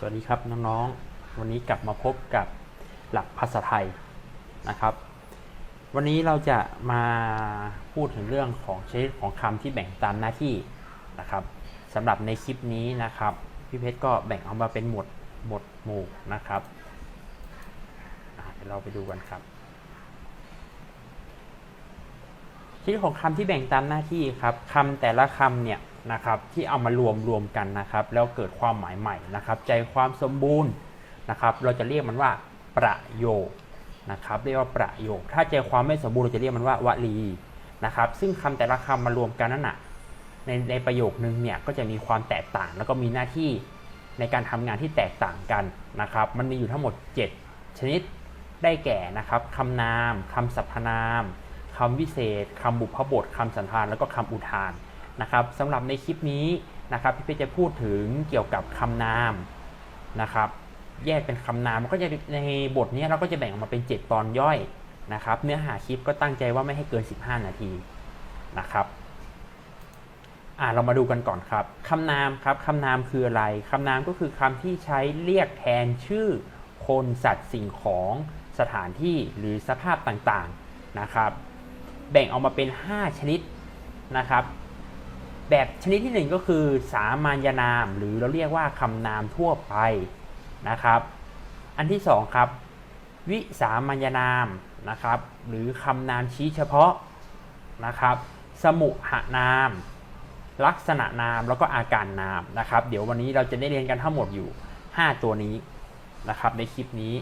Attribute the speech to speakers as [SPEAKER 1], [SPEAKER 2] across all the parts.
[SPEAKER 1] สวัสดีครับน้องๆ วันนี้กลับมาพบกับหลักภาษาไทยนะครับ วันนี้เราจะมาพูดถึงเรื่องของชนิดของคำที่แบ่งตามหน้าที่นะครับสำหรับในคลิปนี้นะครับพี่เพชรก็แบ่งออกมาเป็นหมวดหมวดหมู่นะครับเดี๋ยวเราไปดูกันครับชนิดของคำที่แบ่งตามหน้าที่ครับคำแต่ละคำเนี่ย นะครับที่เอามารวมรวมกันนะครับ แล้วเกิดความหมายใหม่นะครับ ใจความสมบูรณ์นะครับ เราจะเรียกมันว่าประโยคนะครับเรียกว่าประโยค ถ้าใจความไม่สมบูรณ์เราจะเรียกมันว่าวลีนะครับ ซึ่งคำแต่ละคำมารวมกันนั่นน่ะในในประโยคนึงเนี่ยก็จะมีความแตกต่าง แล้วก็มีหน้าที่ในการทำงานที่แตกต่างกันนะครับ มันมีอยู่ทั้งหมด 7 ชนิดได้แก่นะครับคำนามคำสรรพนามคำวิเศษคำบุพบทคำสันธานแล้วก็คำอุทาน นะครับสำหรับในคลิปนี้นะครับพี่เพชรจะพูดถึงเกี่ยวกับคำนามนะครับแยกเป็นคำนามมันก็จะในบทนี้เราก็จะแบ่งออกมาเป็น 7 ตอนย่อยนะครับเนื้อหาคลิปก็ตั้งใจว่าไม่ให้เกิน 15 นาทีนะครับอ่าเรามาดูกันก่อนครับคำนามครับคำนามคืออะไรคำนามก็คือคำที่ใช้เรียกแทนชื่อ คนสัตว์สิ่งของสถานที่หรือสภาพต่างๆนะครับ แบ่งออกมาเป็น 5 ชนิดนะครับ แบบชนิดที่ 1 ก็คือ สามัญนาม หรือเราเรียกว่าคำนามทั่วไปนะครับ อันที่ 2 ครับ วิสามัญนามนะครับ หรือคำนามชี้เฉพาะนะครับ สมุหนาม ลักษณะนามแล้วก็อาการนามนะครับ เดี๋ยววันนี้เราจะได้เรียนกันทั้งหมดอยู่ 5 ตัวนี้นะครับ ในคลิปนี้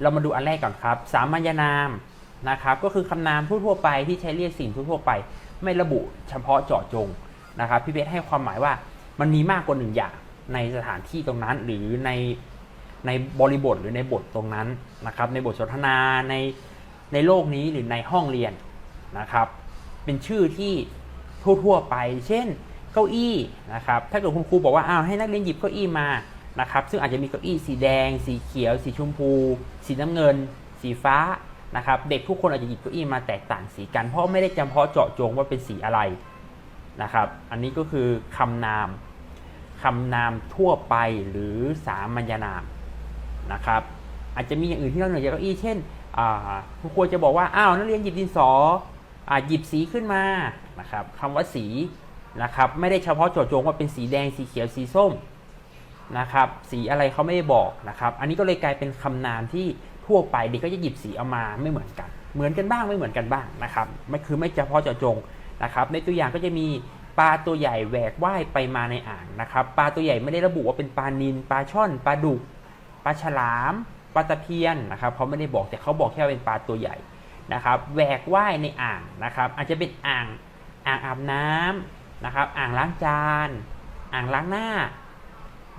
[SPEAKER 1] เรามาดูอันแรกก่อนครับ สามัญนามนะครับ ก็คือคำนามทั่วๆไปที่ใช้เรียกสิ่งทั่วๆไป ไม่ระบุเฉพาะเจาะจงนะครับพี่เบสให้ความหมายว่ามันมีมากกว่าหนึ่งอย่างในสถานที่ตรงนั้น หรือในในบริบทหรือในบทตรงนั้นนะครับ ในบทสนทนาในในโลกนี้หรือในห้องเรียนนะครับ เป็นชื่อที่ทั่วๆไป เช่นเก้าอี้นะครับ ถ้าเกิดคุณครูบอกว่าอ้าวให้นักเรียนหยิบเก้าอี้มานะครับ ซึ่งอาจจะมีเก้าอี้สีแดง สีเขียว สีชมพู สีน้ำเงิน สีฟ้า นะครับเด็กทุกคนอาจจะหยิบเก้าอี้มาแตกต่างสีกัน เพราะไม่ได้จำเพาะเจาะจงว่าเป็นสีอะไรนะครับ อันนี้ก็คือคำนามคำนามทั่วไปหรือสามัญนามนะครับ อาจจะมีอย่างอื่นที่นอกเหนือจากเก้าอี้เช่นอ่าคุณครูจะบอกว่าอ้าวนักเรียนหยิบดินสออหยิบสีขึ้นมานะครับคำว่าสีนะครับ ไม่ได้เฉพาะเจาะจงว่าเป็นสีแดงสีเขียวสีส้มนะครับ สีอะไรเขาไม่ได้บอกนะครับ อันนี้ก็เลยกลายเป็นคำนามที่ ทั่วไปเด็กก็จะหยิบสีเอามาไม่เหมือนกัน เหมือนกันบ้างไม่เหมือนกันบ้างนะครับไม่คือไม่เฉพาะเจาะจงนะครับ ในตัวอย่างก็จะมีปลาตัวใหญ่แหวกว่ายไปมาในอ่างนะครับปลาตัวใหญ่ไม่ได้ระบุว่าเป็นปลานิลปลาช่อนปลาดุกปลาฉลามปลาตะเพียนนะครับเขาไม่ได้บอกแต่เขาบอกแค่เป็นปลาตัวใหญ่นะครับแหวกว่ายในอ่างนะครับ อาจจะเป็นอ่างอ่างอาบน้ำนะครับ อ่างล้างจาน อ่างล้างหน้า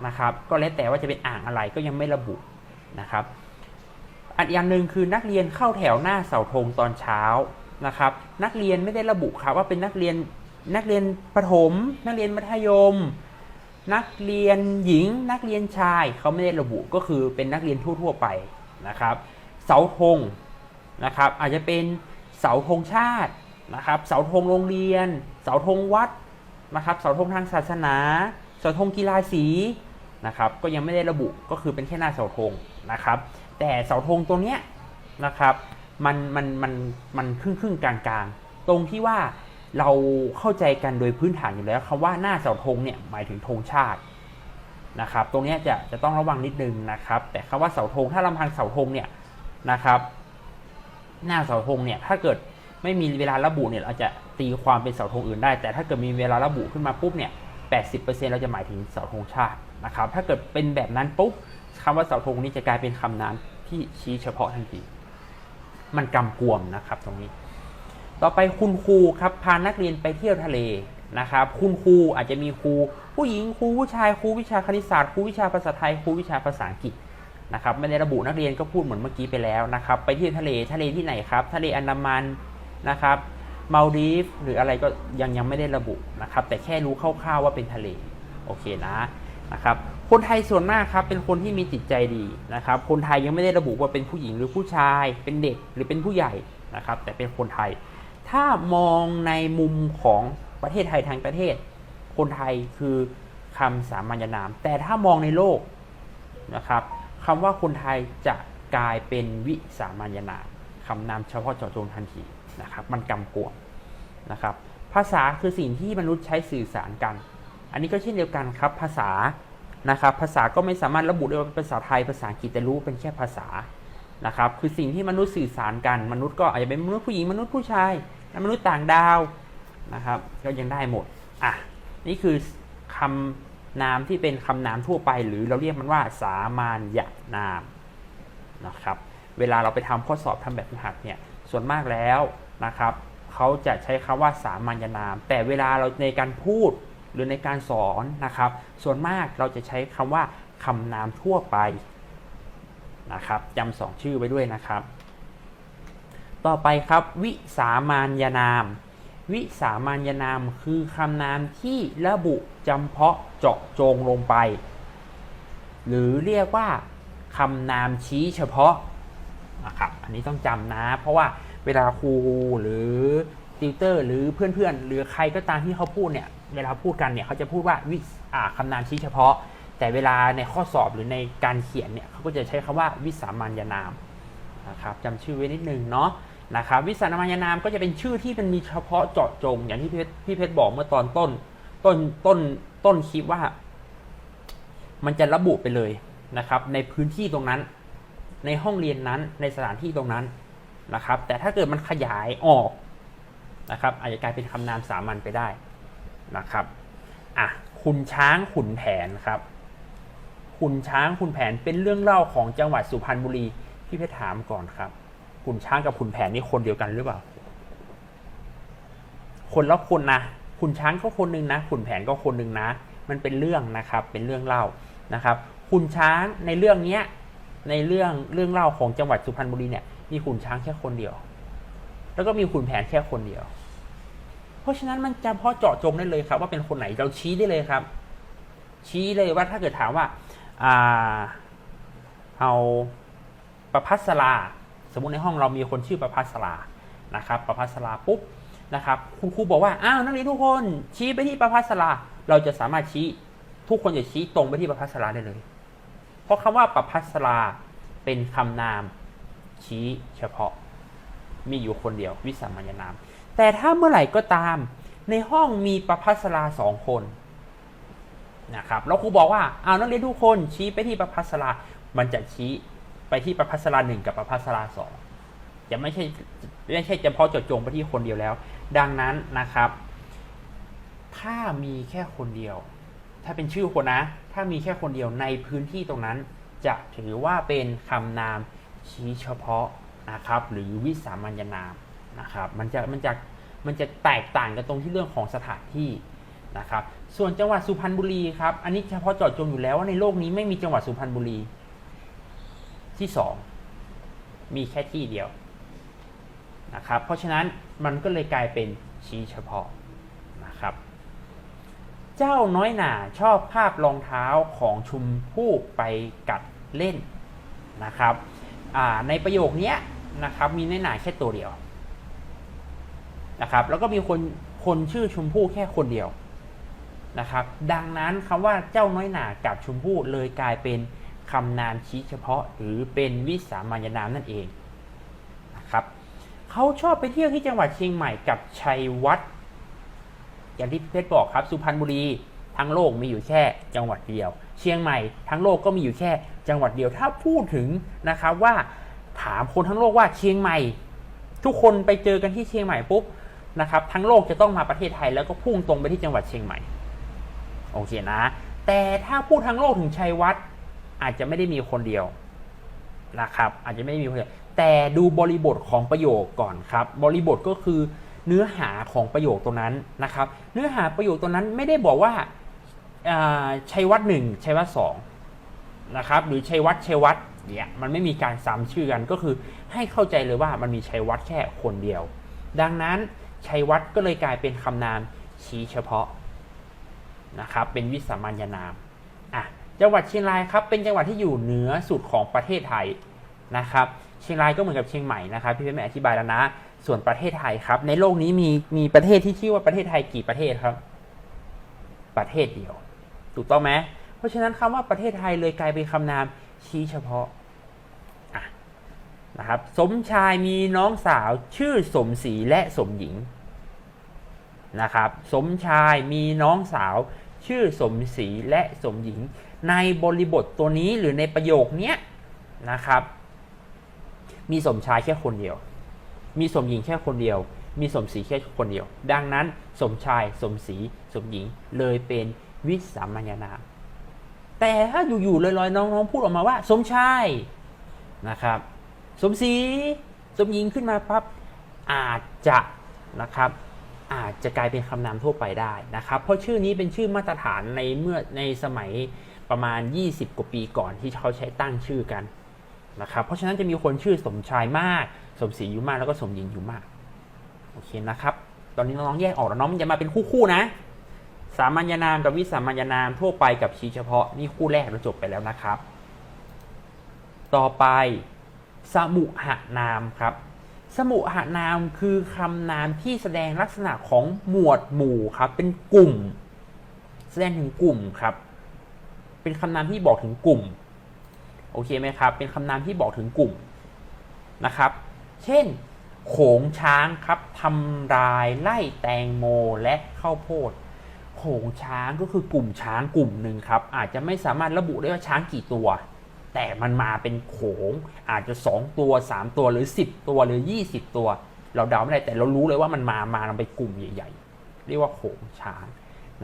[SPEAKER 1] นะครับ ก็แล้วแต่ว่าจะเป็นอ่างอะไรก็ยังไม่ระบุนะครับ อันอย่างหนึ่งคือนักเรียนเข้าแถวหน้าเสาธงตอนเช้านะครับ นักเรียนไม่ได้ระบุครับว่าเป็นนักเรียนนักเรียนประถม นักเรียนมัธยม นักเรียนหญิง นักเรียนชายเขาไม่ได้ระบุก็คือเป็นนักเรียนทั่วๆไปนะครับ เสาธงนะครับ อาจจะเป็นเสาธงชาตินะครับ เสาธงโรงเรียน เสาธงวัดนะครับ เสาธงทางศาสนา เสาธงกีฬาสีนะครับ ก็ยังไม่ได้ระบุก็คือเป็นแค่หน้าเสาธงนะครับ แต่เสาธงตัวเนี้ยนะครับมันมันมันมันครึ่งครึ่งกลางกลางตรงที่ว่าเราเข้าใจกันโดยพื้นฐานอยู่แล้วคำว่าหน้าเสาธงเนี่ยหมายถึงธงชาตินะครับ ตรงนี้จะจะต้องระวังนิดนึงนะครับ แต่คำว่าเสาธงถ้าลำพังเสาธงเนี่ยนะครับ หน้าเสาธงเนี่ยถ้าเกิดไม่มีเวลาระบุเนี่ยเราจะตีความเป็นเสาธงอื่นได้ แต่ถ้าเกิดมีเวลาระบุขึ้นมาปุ๊บเนี่ย80%เราจะหมายถึงเสาธงชาตินะครับ ถ้าเกิดเป็นแบบนั้นปุ๊บคำว่าเสาธงนี้จะกลายเป็นคำนาม ที่ชี้เฉพาะทันที มันกำกวมนะครับตรงนี้ ต่อไปคุณครูครับพานักเรียนไปเที่ยวทะเลนะครับ คุณครูอาจจะมีครูผู้หญิงครูผู้ชายครูวิชาคณิตศาสตร์ครูวิชาภาษาไทยครูวิชาภาษาอังกฤษนะครับไม่ได้ระบุนักเรียนก็พูดเหมือนเมื่อกี้ไปแล้วนะครับ ไปเที่ยวทะเลทะเลที่ไหนครับ ทะเลอันดามันนะครับมาลดีฟหรืออะไรก็ยังยังไม่ได้ระบุนะครับ แต่แค่รู้คร่าวๆว่าเป็นทะเล โอเคนะ นะครับคนไทยส่วนมากครับเป็นคนที่มีจิตใจดีนะครับ คนไทยยังไม่ได้ระบุว่าเป็นผู้หญิงหรือผู้ชาย เป็นเด็กหรือเป็นผู้ใหญ่นะครับ แต่เป็นคนไทย ถ้ามองในมุมของประเทศไทยทางประเทศ คนไทยคือคำสามัญนาม แต่ถ้ามองในโลกนะครับคำว่าคนไทยจะกลายเป็นวิสามัญนามคำนามเฉพาะเจาะจงทันทีนะครับ มันกำกวมนะครับ ภาษาคือสิ่งที่มนุษย์ใช้สื่อสารกัน อันนี้ก็เช่นเดียวกันครับภาษานะครับภาษาก็ไม่สามารถระบุได้ว่าเป็นภาษาไทยภาษาอังกฤษแต่รู้เป็นแค่ภาษานะครับคือสิ่งที่มนุษย์สื่อสารกันมนุษย์ก็อาจจะเป็นมนุษย์ผู้หญิงมนุษย์ผู้ชายและมนุษย์ต่างดาวนะครับก็ยังได้หมดอะนี่คือคำนามที่เป็นคำนามทั่วไป หรือเราเรียกมันว่าสามัญญนามนะครับเวลาเราไปทำข้อสอบทำแบบฝึกหัดเนี่ยส่วนมากแล้วนะครับเขาจะใช้คำว่าสามัญนาม แต่เวลาเราในการพูด หรือในการสอนนะครับ ส่วนมากเราจะใช้คำว่าคำนามทั่วไปนะครับจำสองชื่อไว้ด้วยนะครับ ต่อไปครับวิสามัญนาม วิสามัญนามคือคำนามที่ระบุจำเพาะเจาะจงลงไป หรือเรียกว่าคำนามชี้เฉพาะนะครับอันนี้ต้องจำนะ เพราะว่าเวลาครูหรือติวเตอร์ หรือเพื่อนๆ หรือใครก็ตามที่เขาพูดเนี่ย เวลาพูดกันเนี่ยเขาจะพูดว่าวิอ่าคำนามชี้เฉพาะ แต่เวลาในข้อสอบหรือในการเขียนเนี่ยเขาก็จะใช้คำว่าวิสามัญนามนะครับจำชื่อไว้นิดนึงเนาะนะครับวิสามัญนามก็จะเป็นชื่อที่มันมีเฉพาะเจาะจง อย่างที่พี่เพชรพี่เพชรบอกเมื่อตอนต้นต้นต้นต้นคลิปว่า มันจะระบุไปเลยนะครับ ในพื้นที่ตรงนั้น ในห้องเรียนนั้นในสถานที่ตรงนั้นนะครับ แต่ถ้าเกิดมันขยายออกนะครับอาจจะกลายเป็นคำนามสามัญไปได้ นะครับอะขุนช้างขุนแผนครับขุนช้างขุนแผนเป็นเรื่องเล่าของจังหวัดสุพรรณบุรีพี่เพชรถามก่อนครับขุนช้างกับขุนแผนนี่คนเดียวกันหรือเปล่า คนละคนนะขุนช้างก็คนหนึ่งนะขุนแผนก็คนหนึ่งนะ มันเป็นเรื่องนะครับ เป็นเรื่องเล่านะครับขุนช้างในเรื่องเนี้ยในเรื่องเรื่องเล่าของจังหวัดสุพรรณบุรีเนี่ยมีขุนช้างแค่คนเดียว แล้วก็มีขุนแผนแค่คนเดียว เพราะฉะนั้นมันจะพอเจาะจงได้เลยครับ ว่าเป็นคนไหนเราชี้ได้เลยครับ ชี้เลยว่าถ้าเกิดถามว่าอ่าเอาประพัสราสมมุติในห้องเรามีคนชื่อประพัสรานะครับประพัสราปุ๊บนะครับคุณครูบอกว่าอ้าวนักเรียนทุกคนชี้ไปที่ประพัสราเราจะสามารถชี้ทุกคนจะชี้ตรงไปที่ประพัสราได้เลย เพราะคำว่าประพัสราเป็นคำนามชี้เฉพาะมีอยู่คนเดียววิสามัญนาม แต่ถ้าเมื่อไหร่ก็ตามในห้องมีประพัสราสองคนนะครับแล้วครูบอกว่าเอานักเรียนทุกคนชี้ไปที่ประพัสรามันจะชี้ไปที่ประพัสราหนึ่งกับประพัสราสองจะไม่ใช่ไม่ใช่เฉพาะเจาะจงไปที่คนเดียวแล้ว ดังนั้นนะครับ ถ้ามีแค่คนเดียว ถ้าเป็นชื่อคนนะ ถ้ามีแค่คนเดียวในพื้นที่ตรงนั้น จะถือว่าเป็นคำนามชี้เฉพาะนะครับ หรือวิสามัญนาม นะครับมันจะมันจะมันจะแตกต่างกันตรงที่เรื่องของสถานที่นะครับส่วนจังหวัดสุพรรณบุรีครับอันนี้เฉพาะเจาะจงอยู่แล้วว่าในโลกนี้ไม่มีจังหวัดสุพรรณบุรีที่สองมีแค่ที่เดียวนะครับเพราะฉะนั้นมันก็เลยกลายเป็นชี้เฉพาะนะครับ เจ้าน้อยหน่าชอบภาพรองเท้าของชุมพู่ไปกัดเล่นนะครับในประโยคนี้นะครับมีน้อยหน่าแค่ตัวเดียว นะครับ แล้วก็มีคนคนชื่อชมพู่แค่คนเดียวนะครับ ดังนั้นคำว่าเจ้าน้อยหนากับชมพู่เลยกลายเป็นคำนามชี้เฉพาะ หรือเป็นวิสามัญนามนั่นเองนะครับเขาชอบไปเที่ยวที่จังหวัดเชียงใหม่กับชัยวัฒน์อย่างที่เพชรบอกครับ สุพรรณบุรีทั้งโลกมีอยู่แค่จังหวัดเดียว เชียงใหม่ทั้งโลกก็มีอยู่แค่จังหวัดเดียว ถ้าพูดถึงนะครับว่าถามคนทั้งโลกว่าเชียงใหม่ ทุกคนไปเจอกันที่เชียงใหม่ปุ๊บ นะครับ ทั้งโลกจะต้องมาประเทศไทยแล้วก็พุ่งตรงไปที่จังหวัดเชียงใหม่ โอเคนะ แต่ถ้าพูดทั้งโลกถึงชัยวัฒน์อาจจะไม่ได้มีคนเดียวนะครับ อาจจะไม่ได้มีคนเดียวแต่ดูบริบทของประโยคก่อนครับ บริบทก็คือเนื้อหาของประโยคตรงนั้นนะครับ เนื้อหาประโยคตรงนั้นไม่ได้บอกว่าชัยวัฒน์หนึ่งชัยวัฒน์สองนะครับ หรือชัยวัฒน์ชัยวัฒน์เนี่ยมันไม่มีการซ้ำชื่อกันก็คือให้เข้าใจเลยว่ามันมีชัยวัฒน์แค่คนเดียว ดังนั้น ชัยวัฒน์ก็เลยกลายเป็นคำนามชี้เฉพาะนะครับเป็นวิสามัญนามอะจังหวัดเชียงรายครับเป็นจังหวัดที่อยู่เหนือสุดของประเทศไทยนะครับเชียงรายก็เหมือนกับเชียงใหม่นะครับพี่เพชรไม่อธิบายแล้วนะ ส่วนประเทศไทยครับ ในโลกนี้มีมีประเทศที่ชื่อว่าประเทศไทยกี่ประเทศครับ ประเทศเดียว ถูกต้องไหมเพราะฉะนั้นคำว่าประเทศไทยเลยกลายเป็นคำนามชี้เฉพาะ นะครับสมชายมีน้องสาวชื่อสมศรีและสมหญิงนะครับสมชายมีน้องสาวชื่อสมศรีและสมหญิง ในบริบทตัวนี้หรือในประโยคเนี้ยนะครับ มีสมชายแค่คนเดียว มีสมหญิงแค่คนเดียว มีสมศรีแค่คนเดียว ดังนั้นสมชายสมศรีสมหญิงเลยเป็นวิสามัญนามแต่ถ้าอยู่ๆลอยๆน้องๆพูดออกมาว่า สมชายนะครับ สมศรีสมหญิงขึ้นมาปั๊บอาจจะนะครับอาจจะกลายเป็นคำนามทั่วไปได้นะครับ เพราะชื่อนี้เป็นชื่อมาตรฐานในเมื่อในสมัยประมาณ 20 กว่าปีก่อนที่เขาใช้ตั้งชื่อกันนะครับ เพราะฉะนั้นจะมีคนชื่อสมชายมาก สมศรีอยู่มากแล้วก็สมหญิงอยู่มากโอเคนะครับ ตอนนี้น้องๆแยกออกแล้วน้องมันจะมาเป็นคู่ๆนะ สามัญนามกับวิสามัญนามทั่วไปกับชี้เฉพาะนี่คู่แรกเราจบไปแล้วนะครับ ต่อไป สมุหนามครับ สมุหนามคือคำนามที่แสดงลักษณะของหมวดหมู่ครับ เป็นกลุ่ม แสดงถึงกลุ่มครับ เป็นคำนามที่บอกถึงกลุ่ม โอเคไหมครับ เป็นคำนามที่บอกถึงกลุ่มนะครับ เช่น โขงช้างครับทำลายไล่แตงโมและข้าวโพดโขงช้างก็คือกลุ่มช้างกลุ่มหนึ่งครับ อาจจะไม่สามารถระบุได้ว่าช้างกี่ตัว แต่มันมาเป็นโขงอาจจะ 2 ตัว 3 ตัวหรือ 10 ตัวหรือ 20 ตัว เราเดาไม่ได้แต่เรารู้เลยว่ามันมามาเป็นกลุ่มใหญ่ ๆ เรียกว่าโขงช้าง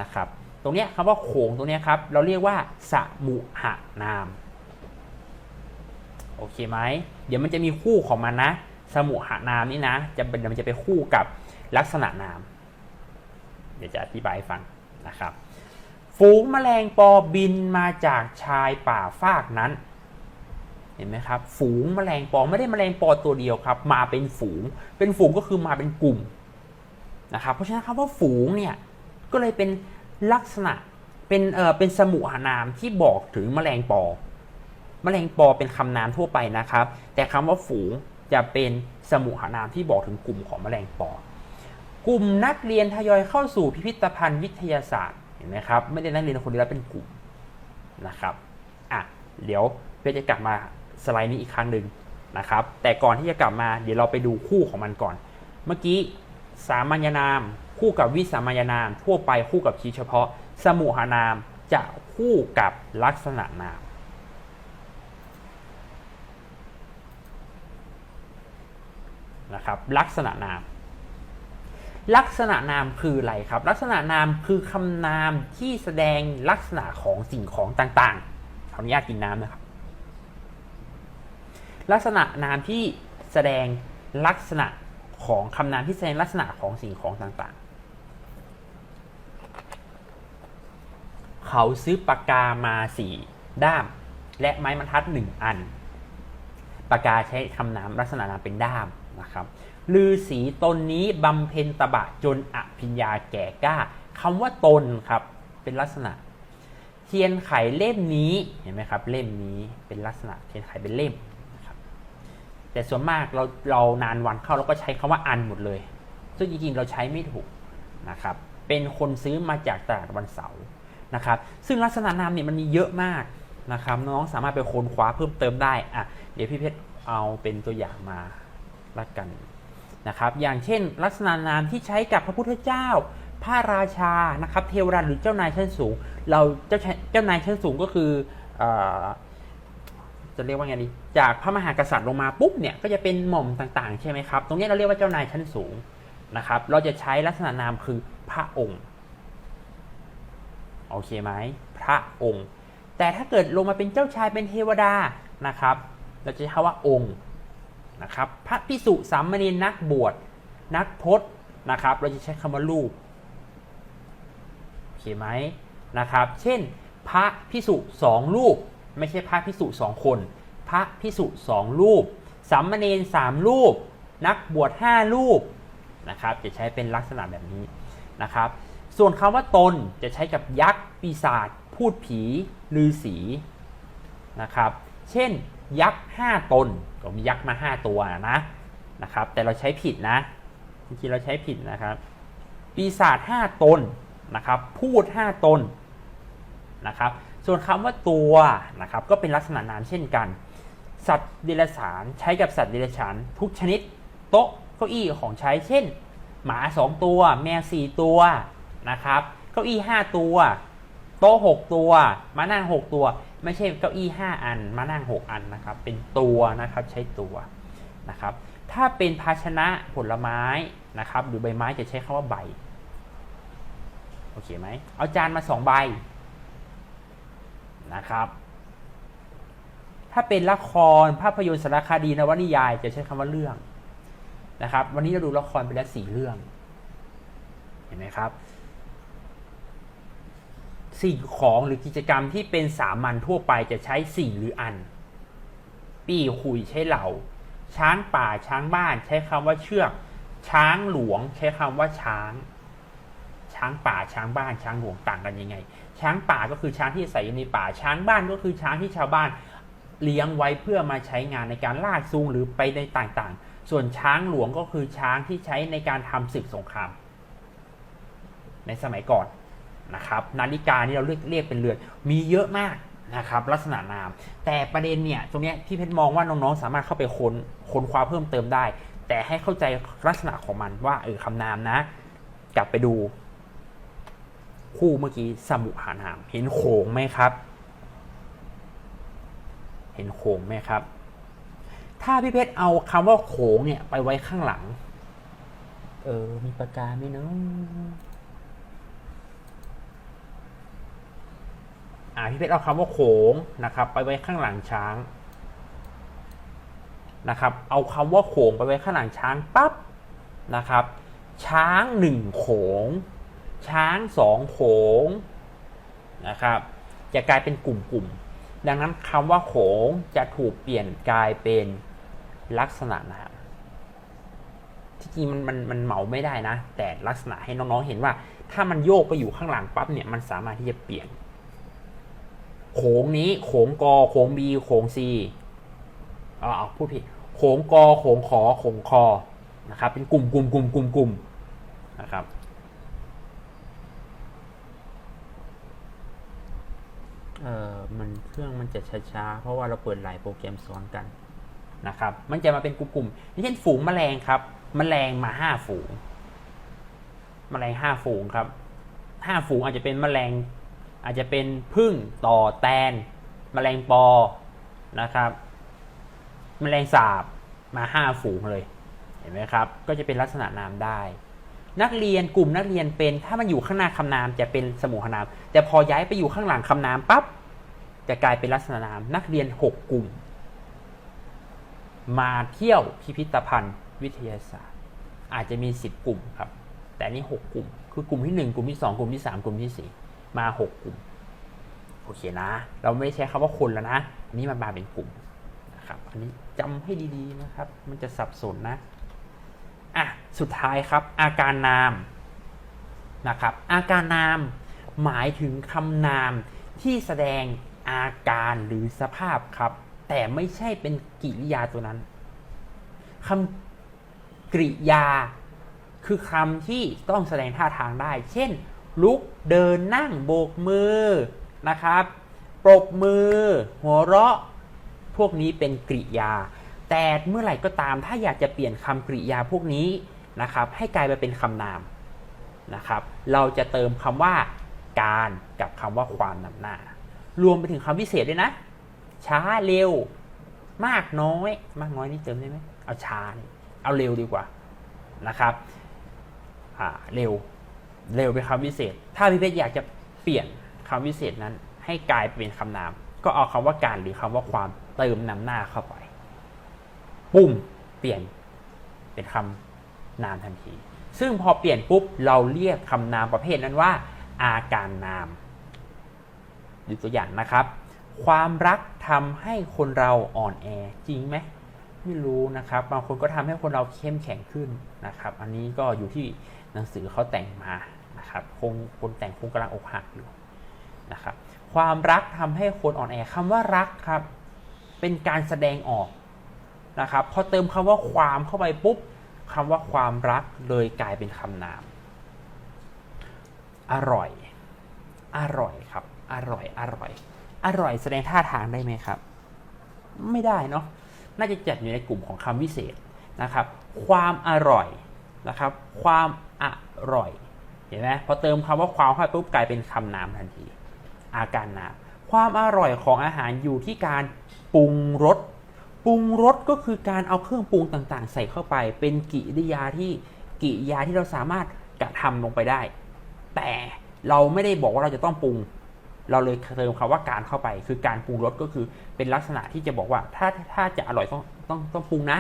[SPEAKER 1] นะครับ ตรงนี้คำว่าโขงตรงนี้ครับ เราเรียกว่าสมุหนามโอเคไหมเดี๋ยวมันจะมีคู่ของมันนะ สมุหนามนี่นะ จะเป็นมันจะไปคู่กับลักษณะนาม เดี๋ยวจะอธิบายให้ฟังนะครับ ฝูงแมลงปอบินมาจากชายป่าฟากนั้น เห็นไหมครับฝูงแมลงปอไม่ได้แมลงปอตัวเดียวครับ มาเป็นฝูง เป็นฝูงก็คือมาเป็นกลุ่มนะครับเพราะฉะนั้นคำว่าฝูงเนี่ยก็เลยเป็นลักษณะเป็นเออเป็นสมุหนามที่บอกถึงแมลงปอ แมลงปอเป็นคำนามทั่วไปนะครับ แต่คำว่าฝูงจะเป็นสมุหนามที่บอกถึงกลุ่มของแมลงปอ กลุ่มนักเรียนทยอยเข้าสู่พิพิธภัณฑ์วิทยาศาสตร์เห็นไหมครับไม่ได้นักเรียนคนเดียวเป็นกลุ่มนะครับอะเดี๋ยวเพื่อจะกลับมา สไลด์นี้อีกครั้งหนึ่งนะครับ แต่ก่อนที่จะกลับมาเดี๋ยวเราไปดูคู่ของมันก่อน เมื่อกี้สามัญนาม คู่กับวิสามัญนาม ทั่วไปคู่กับชี้เฉพาะ สมุหนามจะคู่กับลักษณะนามนะครับลักษณะนาม ลักษณะนามคืออะไรครับ ลักษณะนามคือคำนามที่แสดงลักษณะของสิ่งของต่างๆขออนุญาตกินน้ำนะครับ ลักษณะนามที่แสดงลักษณะของคำนามที่แสดงลักษณะของสิ่งของต่างๆ เขาซื้อปากกามาสี่ด้าม และไม้บรรทัดหนึ่งอัน ปากกาใช้คำนามลักษณะนามเป็นด้ามนะครับลือสีตนนี้บำเพ็ญตบะจนอภิญญาแก่กล้าคำว่าตนครับเป็นลักษณะ เทียนไขเล่มนี้เห็นไหมครับ เล่มนี้เป็นลักษณะเทียนไขเป็นเล่ม แต่ส่วนมากเราเรานานวันเข้าเราก็ใช้คำว่าอันหมดเลย ซึ่งจริงๆเราใช้ไม่ถูกนะครับ เป็นคนซื้อมาจากตลาดวันเสาร์นะครับ ซึ่งลักษณะนามเนี่ยมันมีเยอะมากนะครับ น้องสามารถไปค้นคว้าเพิ่มเติมได้อะเดี๋ยวพี่เพชรเอาเป็นตัวอย่างมาละกันนะครับ อย่างเช่น ลักษณะนามที่ใช้กับพระพุทธเจ้า พระราชานะครับ เทวดาหรือเจ้านายชั้นสูง เราเจ้าเจ้านายชั้นสูงก็คืออ จะเรียกว่าไงดีจากพระมหากษัตริย์ลงมาปุ๊บเนี่ยก็จะเป็นหม่อมต่างๆ ใช่ไหมครับ ตรงนี้เราเรียกว่าเจ้านายชั้นสูงนะครับ เราจะใช้ลักษณะนามคือพระองค์โอเคไหมพระองค์ แต่ถ้าเกิดลงมาเป็นเจ้าชายเป็นเทวดานะครับ เราจะใช้คำว่าองค์นะครับ พระพิสุสามเณรนักบวชนักพจน์นะครับ เราจะใช้คำว่ารูปโอเคไหมนะครับ เช่น พระพิสุสองรูป ไม่ใช่พระพิสุสองคน พระพิสุสองรูปสามเณรสามรูป นักบวชห้ารูปนะครับ จะใช้เป็นลักษณะแบบนี้นะครับ ส่วนคำว่าตนจะใช้กับยักษ์ปีศาจพูดผีลือสีนะครับ เช่น ยักษ์ห้าตนก็มียักษ์มาห้าตัวนะนะครับ แต่เราใช้ผิดนะจริงๆเราใช้ผิดนะครับ ปีศาจห้าตนนะครับ พูดห้าตนนะครับ ส่วนคำว่าตัวนะครับก็เป็นลักษณะนามเช่นกัน สัตว์เดรัจฉานใช้กับสัตว์เดรัจฉานทุกชนิด โต๊ะเก้าอี้ของใช้เช่น หมา 2 ตัว แมว4ตัวนะครับเก้าอี้ 5 ตัว โต๊ะ 6 ตัวมานั่ง 6 ตัว ไม่ใช่เก้าอี้ 5 อัน มานั่ง 6 อันนะครับเป็นตัวนะครับใช้ตัวนะครับถ้าเป็นภาชนะผลไม้นะครับหรือใบไม้จะใช้คำว่าใบโอเคไหมเอาจานมา2ใบ นะครับ ถ้าเป็นละครภาพยนตร์สารคดีนวนิยายจะใช้คำว่าเรื่องนะครับ วันนี้เราดูละครไปแล้วสี่เรื่อง เห็นไหมครับสิ่งของหรือกิจกรรมที่เป็นสามัญทั่วไปจะใช้สิ่งหรืออัน ปี่ขุยใช้เหล่า ช้างป่าช้างบ้าน ใช้คำว่าเชือก ช้างหลวง ใช้คำว่าช้าง ช้างป่าช้างบ้านช้างหลวงต่างกันยังไง ช้างป่าก็คือช้างที่อาศัยอยู่ในป่า ช้างบ้านก็คือช้างที่ชาวบ้านเลี้ยงไว้เพื่อมาใช้งานในการลากซูงหรือไปในต่างๆ ส่วนช้างหลวงก็คือช้างที่ใช้ในการทำศึกสงคราม ในสมัยก่อนนะครับ นาฬิกานี่เราเรียกเรียกเป็นเรือนมีเยอะมากนะครับลักษณะนาม แต่ประเด็นเนี่ยตรงนี้ยพี่เพชรมองว่าน้องๆ สามารถเข้าไปค้นค้นคว้าเพิ่มเติมได้ แต่ให้เข้าใจลักษณะของมันว่าเออคำนามนะ กลับไปดู คู่เมื่อกี้สมุหานาม เห็นโขงไหมครับ เห็นโขงไหมครับ ถ้าพี่เพชรเอาคำว่าโขงเนี่ยไปไว้ข้างหลัง เออ มีปากกาไหมเนาะอ่าพี่เพชรเอาคำว่าโขงนะครับ ไปไว้ข้างหลังช้างนะครับ เอาคำว่าโขงไปไว้ข้างหลังช้างปั๊บนะครับ ช้างหนึ่งโขง ช้างสองโขงนะครับจะกลายเป็นกลุ่มๆ ดังนั้นคำว่าโขงจะถูกเปลี่ยนกลายเป็นลักษณะนามที่จริงมันมันมันเหมาไม่ได้นะ แต่ลักษณะให้น้องๆเห็นว่า ถ้ามันโยกไปอยู่ข้างหลังปั๊บเนี่ยมันสามารถที่จะเปลี่ยน โขงนี้โขงกอโขงบีโขงซีอ๋อพูดผิดโขงกอโขงขอโขงคอนะครับ เป็นกลุ่มกลุ่มกลุ่มกลุ่มกลุ่มนะครับ เอ่อมันเครื่องมันจะช้าๆ เพราะว่าเราเปิดหลายโปรแกรมซ้อนกันนะครับ มันจะมาเป็นกลุ่มๆอย่างเช่นฝูงแมลงครับแมลงมาห้าฝูงแมลงห้าฝูงครับห้าฝูงอาจจะเป็นแมลง อาจจะเป็นพึ่งต่อแตนแมลงปอนะครับแมลงสาบมาห้าฝูงเลย เห็นไหมครับ ก็จะเป็นลักษณะนามได้ นักเรียนกลุ่มนักเรียนเป็น ถ้ามันอยู่ข้างหน้าคำนามจะเป็นสมุหนาม แต่พอย้ายไปอยู่ข้างหลังคำนามปั๊บจะกลายเป็นลักษณะนาม นักเรียนหกกลุ่ม มาเที่ยวพิพิธภัณฑ์วิทยาศาสตร์ อาจจะมีสิบกลุ่มครับ แต่นี่หกกลุ่ม คือกลุ่มที่หนึ่งกลุ่มที่สองกลุ่มที่สามกลุ่มที่สี่มาหกกลุ่มโอเคนะ เราไม่ใช้คำว่าคนแล้วนะอันนี้มันมาเป็นกลุ่มนะครับอันนี้จำให้ดีๆนะครับ มันจะสับสนนะ อะสุดท้ายครับ อาการนามนะครับ อาการนามหมายถึงคำนามที่แสดงอาการหรือสภาพครับ แต่ไม่ใช่เป็นกริยาตัวนั้นคำกริยาคือคำที่ต้องแสดงท่าทางได้ เช่น ลุก เดิน นั่ง โบกมือ นะครับ ปรบมือ หัวเราะ พวกนี้เป็นกริยา แต่เมื่อไหร่ก็ตามถ้าอยากจะเปลี่ยนคำกริยาพวกนี้นะครับ ให้กลายมาเป็นคำนามนะครับ เราจะเติมคำว่าการกับคำว่าความนำหน้า รวมไปถึงคำพิเศษด้วยนะ ช้าเร็ว มากน้อย มากน้อยนี่เติมได้ไหมเอาช้าเอาเร็วดีกว่านะครับอ่าเร็วเร็วเป็นคำพิเศษ ถ้าพี่เพชรอยากจะเปลี่ยนคำพิเศษนั้น ให้กลายเป็นคำนาม ก็เอาคำว่าการหรือคำว่าความเติมนำหน้าเข้าไป ปุ่มเปลี่ยนเป็นคำนามทันที ซึ่งพอเปลี่ยนปุ๊บเราเรียกคำนามประเภทนั้นว่า อาการนามดูตัวอย่างนะครับ ความรักทำให้คนเราอ่อนแอจริงไหมไม่รู้นะครับ บางคนก็ทำให้คนเราเข้มแข็งขึ้นนะครับ อันนี้ก็อยู่ที่หนังสือเขาแต่งมานะครับคงคนแต่งคงกำลังอกหักอยู่นะครับ ความรักทำให้คนอ่อนแอคำว่ารักครับ เป็นการแสดงออก นะครับพอเติมคำว่าความเข้าไปปุ๊บคำว่าความรักเลยกลายเป็นคำนาม อร่อย อร่อยครับ อร่อย อร่อย อร่อยแสดงท่าทางได้ไหมครับ ไม่ได้เนาะน่าจะจัดอยู่ในกลุ่มของคำวิเศษนะครับ ความอร่อยนะครับ ความอร่อยเห็นไหมพอเติมคำว่าความเข้าไปปุ๊บกลายเป็นคำนามทันที อาการนามความอร่อยของอาหารอยู่ที่การปรุงรส รุงรสก็คือการเอาเครื่องปรุงต่างๆ ใส่เข้าไป เป็นกิริยาที่กิริยาที่เราสามารถกระทำลงไปได้ แต่เราไม่ได้บอกว่าเราจะต้องปรุง เราเลยเติมคำว่าการเข้าไป คือการปรุงรสก็คือเป็นลักษณะที่จะบอกว่าถ้าถ้าจะอร่อยต้องต้องต้องปรุงนะ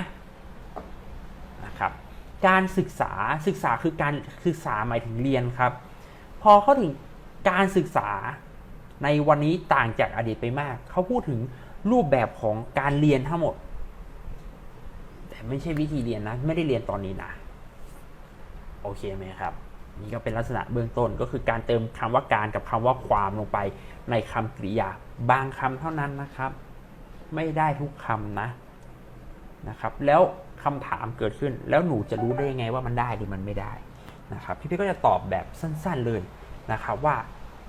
[SPEAKER 1] นะครับการศึกษาศึกษาคือการศึกษาหมายถึงเรียนครับ พอเขาถึงการศึกษาในวันนี้ต่างจากอดีตไปมาก เขาพูดถึง รูปแบบของการเรียนทั้งหมด แต่ไม่ใช่วิธีเรียนนะ ไม่ได้เรียนตอนนี้นะโอเคไหมครับ นี่ก็เป็นลักษณะเบื้องต้นก็คือการเติมคำว่าการกับคำว่าความลงไปในคำกริยา บางคำเท่านั้นนะครับ ไม่ได้ทุกคำนะนะครับ แล้วคำถามเกิดขึ้น แล้วหนูจะรู้ได้ยังไงว่ามันได้หรือมันไม่ได้นะครับพี่พี่ก็จะตอบแบบสั้น ๆเลยนะครับว่า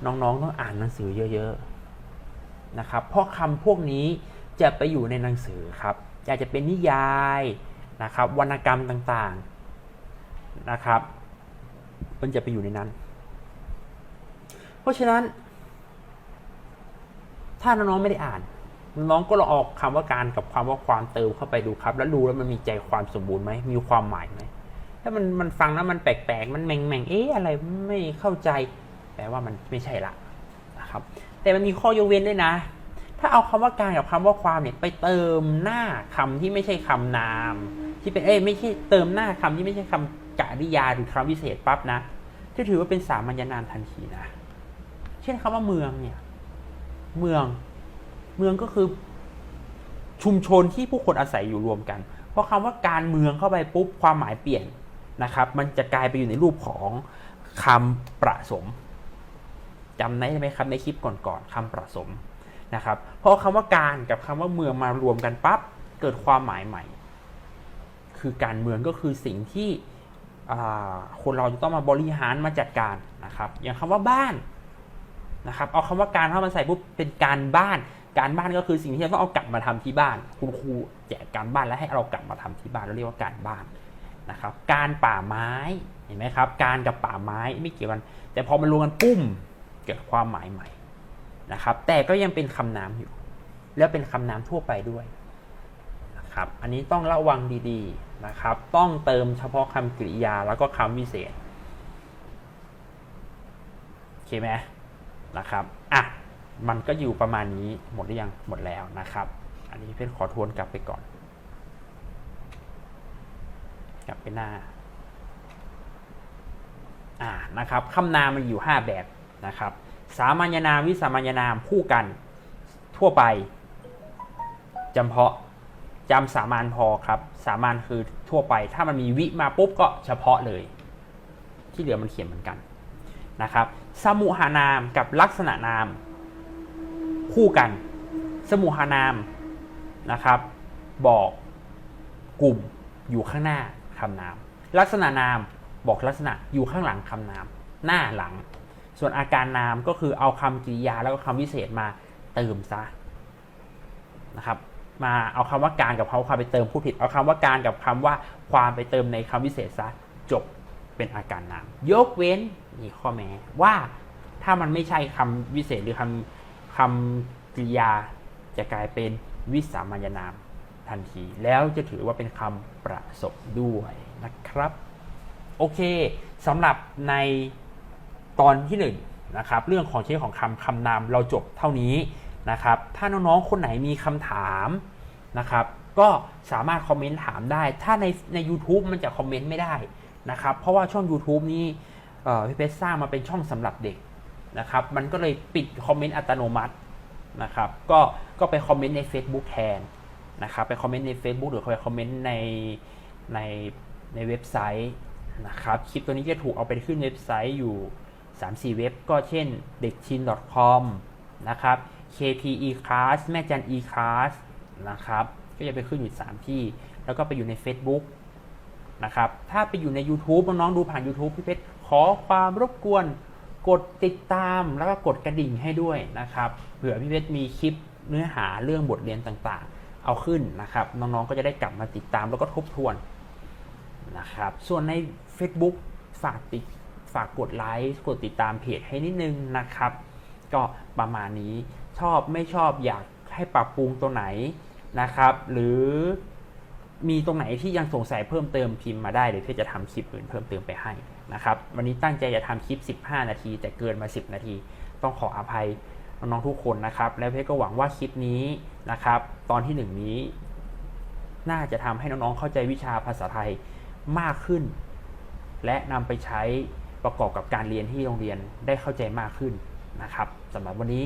[SPEAKER 1] น้องๆต้องอ่านหนังสือเยอะ ๆ นะครับเพราะคำพวกนี้จะไปอยู่ในหนังสือครับอาจจะเป็นนิยายนะครับวรรณกรรมต่างๆนะครับมันจะไปอยู่ในนั้น เพราะฉะนั้น ถ้าน้องๆไม่ได้อ่าน น้องก็ลองออกคำว่าการกับความว่าความเติมเข้าไปดูครับ แล้วดูแล้วมันมีใจความสมบูรณ์ไหมมีความหมายไหมถ้ามันมันฟังแล้วมันแปลกๆ มันแม่งๆเอ๊ะอะไรไม่เข้าใจ แปลว่ามันไม่ใช่ละนะครับ แต่มันมีข้อยกเว้นด้วยนะ ถ้าเอาคำว่าการกับคำว่าความเนี่ยไปเติมหน้าคำที่ไม่ใช่คำนาม ที่เป็นเอ้ยไม่ใช่เติมหน้าคำที่ไม่ใช่คำกริยาหรือคำวิเศษปั๊บนะจะถือว่าเป็นสามัญนามทันทีนะ เช่นคำว่าเมืองเนี่ย เมือง เมืองก็คือชุมชนที่ผู้คนอาศัยอยู่รวมกัน เพราะคำว่าการเมืองเข้าไปปุ๊บความหมายเปลี่ยนนะครับ มันจะกลายไปอยู่ในรูปของคำประสม จำได้ไหมครับในคลิปก่อนๆคำประสมนะครับเพราะคำว่าการกับคำว่าเมืองมารวมกันปั๊บเกิดความหมายใหม่ คือการเมืองก็คือสิ่งที่คนเราจะต้องมาบริหารมาจัดการนะครับ อย่างคำว่าบ้านนะครับเอาคำว่าการเข้ามาใส่ปุ๊บเป็นการบ้าน การบ้านก็คือสิ่งที่เราต้องเอากลับมาทำที่บ้าน คุณครูแจกการบ้านแล้วให้เรากลับมาทำที่บ้านเราเรียกว่าการบ้านนะครับ การป่าไม้เห็นไหมครับ การกับป่าไม้ไม่เกี่ยวกัน แต่พอมันรวมกันปุ้ม กิดความหมายใหม่นะครับ แต่ก็ยังเป็นคำนามอยู่ แล้วเป็นคำนามทั่วไปด้วยนะครับ อันนี้ต้องระวังดีๆนะครับ ต้องเติมเฉพาะคำกริยาแล้วก็คำวิเศษโอเคไหมนะครับอะมันก็อยู่ประมาณนี้หมดหรือยังหมดแล้วนะครับ อันนี้เพื่อนขอทวนกลับไปก่อน กลับไปหน้าอ่านะครับคำนามมันอยู่ 5 แบบ นะครับ สามัญนามวิสามัญนามคู่กัน ทั่วไปจำเพาะจำสามัญพอครับ สามัญคือทั่วไป ถ้ามันมีวิมาปุ๊บก็เฉพาะเลย ที่เหลือมันเขียนเหมือนกันนะครับ สมุหานามกับลักษณะนาม คู่กัน สมุหานามนะครับ บอกกลุ่มอยู่ข้างหน้าคำนาม ลักษณะนามบอกลักษณะอยู่ข้างหลังคำนาม หน้าหลัง ส่วนอาการนามก็คือเอาคำกริยาแล้วก็คำวิเศษมาเติมซะนะครับ มาเอาคำว่าการกับคำว่าความไปเติมผู้ผิด เอาคำว่าการกับคำว่าความไปเติมในคำวิเศษซะจบเป็นอาการนาม ยกเว้นนี่ข้อแม้ว่าถ้ามันไม่ใช่คำวิเศษหรือคำคำกริยาจะกลายเป็นวิสามัญนามทันที แล้วจะถือว่าเป็นคำประสบด้วยนะครับ โอเคสำหรับใน ตอนที่หนึ่งนะครับเรื่องของใช้ของคำคำนามเราจบเท่านี้นะครับถ้าน้องๆคนไหนมีคำถามนะครับก็สามารถคอมเมนต์ถามได้ ถ้าในใน u t u b e มันจะคอมเมนต์ไม่ได้นะครับเพราะว่าช่อง YouTube นี้เอ่อพี่เพชรสร้างมาเป็นช่องสำหรับเด็กนะครับมันก็เลยปิดคอมเมนต์อัตโนมัตินะครับก็ก็ไปคอมเมนต์ใน Facebook แทนนะครับไปคอมเมนต์ใน Facebook หรือไปคอมเมนต์ในในในเว็บไซต์นะครับคลิปตัวนี้จะถูกเอาไปขึ้นเว็บไซต์อยู่ 3-4 เว็บก็เช่นเด็กชิน .com นะครับ KPE Class แม่จัน E Class นะครับ ก็จะไปขึ้นอยู่ 3 ที่ แล้วก็ไปอยู่ใน Facebook นะครับ ถ้าไปอยู่ใน YouTube น้องๆดูผ่าน YouTube พี่เพชรขอความรบกวนกดติดตามแล้วก็กดกระดิ่งให้ด้วยนะครับเผื่อพี่เพชรมีคลิปเนื้อหาเรื่องบทเรียนต่างๆ เอาขึ้นนะครับ น้องๆก็จะได้กลับมาติดตามแล้วก็ทบทวนนะครับ ส่วนใน Facebook ฝากติด ฝากกดไลค์กดติดตามเพจให้นิดนึงนะครับ ก็ประมาณนี้ชอบไม่ชอบอยากให้ปรับปรุงตัวไหนนะครับ หรือมีตรงไหนที่ยังสงสัยเพิ่มเติมพิมพ์มาได้เดี๋ยวเพชจะทำคลิปอื่นเพิ่มเติมไปให้นะครับ วันนี้ตั้งใจจะทำคลิป 15 นาที แต่เกินมา 10 นาที ต้องขออภัยน้องๆทุกคนนะครับ แล้วเพชก็หวังว่าคลิปนี้นะครับ ตอนที่หนึ่งนี้ น่าจะทำให้น้องๆเข้าใจวิชาภาษาไทยมากขึ้น และนำไปใช้ ประกอบกับการเรียนที่โรงเรียนได้เข้าใจมากขึ้นนะครับสำหรับวันนี้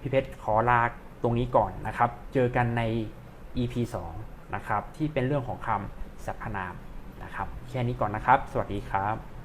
[SPEAKER 1] พี่เพชรขอลาตรงนี้ก่อนนะครับ เจอกันใน EP 2นะครับที่เป็นเรื่องของคำสรรพนามนะครับ แค่นี้ก่อนนะครับ สวัสดีครับ